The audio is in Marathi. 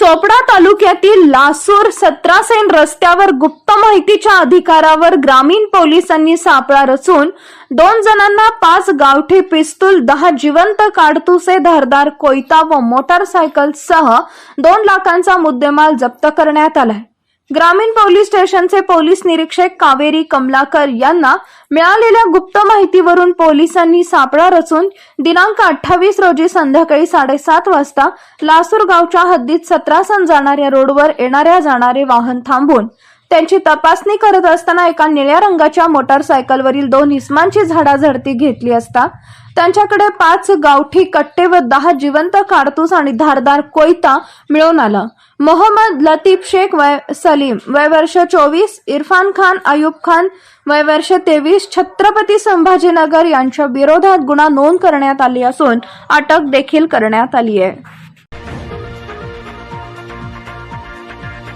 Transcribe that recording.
चोपडा तालुक्यातील लासूर सत्रासेन रस्त्यावर गुप्त माहितीच्या अधिकारावर ग्रामीण पोलिसांनी सापळा रचून दोन जणांना पाच गावठी पिस्तूल दहा जिवंत काडतुसे धारदार कोयता व मोटारसायकल सह दोन लाखांचा मुद्देमाल जप्त करण्यात आलाय. ग्रामीण पोलीस स्टेशनचे पोलीस निरीक्षक कावेरी कमलाकर यांना मिळालेल्या गुप्त माहितीवरून पोलिसांनी सापळा रचून दिनांक अठ्ठावीस रोजी संध्याकाळी साडेसात वाजता लासूर गावच्या हद्दीत सत्रासन जाणाऱ्या रोडवर येणाऱ्या जाणारे वाहन थांबून त्यांची तपासणी करत असताना एका निळ्या रंगाच्या मोटारसायकलवरील दोन इस्मांची झाडाझडती घेतली असता त्यांच्याकडे पाच गावठी कट्टे व दहा जिवंत काडतूस आणि धारदार कोयता मिळून आला. मोहम्मद लतीफ शेख वय सलीम वय वर्ष चोवीस इरफान खान अयूब खान वय वर्ष तेवीस छत्रपती संभाजीनगर यांच्या विरोधात गुन्हा नोंद करण्यात आली असून अटक देखील करण्यात आली आहे.